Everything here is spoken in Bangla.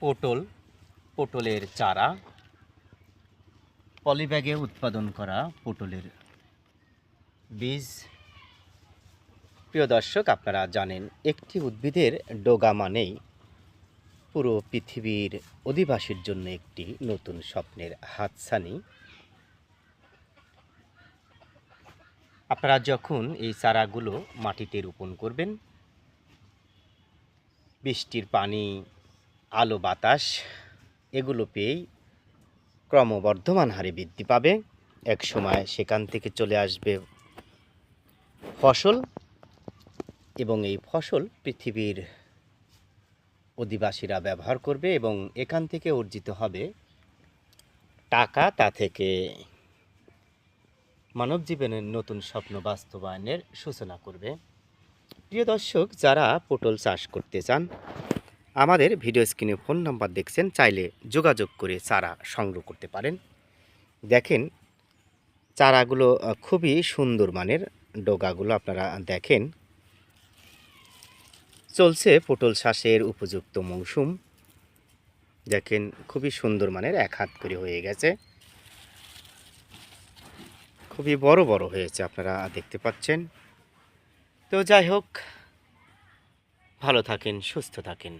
পটল, পটলের চারা। পলিব্যাগে উৎপাদন করা পটলের বীজ। প্রিয় দর্শক, আপনারা জানেন, একটি উদ্ভিদের ডোগা মানেই পুরো পৃথিবীর অধিবাসীর জন্য একটি নতুন স্বপ্নের হাতছানি। আপনারা যখন এই চারাগুলো মাটিতে রোপণ করবেন, বৃষ্টির পানি আলো, বাতাস, এগুলো পেয়েই ক্রমবর্ধমান হারে বৃদ্ধি পাবে। এক সময় সেখান থেকে চলে আসবে ফসল এবং এই ফসল পৃথিবীর অধিবাসীরা ব্যবহার করবে এবং এখান থেকে অর্জিত হবে টাকা। তা থেকে মানব জীবনের নতুন স্বপ্ন বাস্তবায়নের সূচনা করবে। প্রিয় দর্শক, যারা পটল চাষ করতে চান আমাদের ভিডিও স্ক্রিনে ফোন নাম্বার দেখছেন, চাইলে যোগাযোগ করে চারা সংগ্রহ করতে পারেন। দেখেন, চারাগুলো খুবই সুন্দর মানের ডোগাগুলো আপনারা দেখেন। চলছে পটল চাষের উপযুক্ত মৌসুম। দেখেন, খুবই সুন্দর মানের এক হাত করে হয়ে গেছে। খুবই বড় বড় হয়েছে, আপনারা দেখতে পাচ্ছেন। তো যাই হোক, ভালো থাকেন, সুস্থ থাকেন।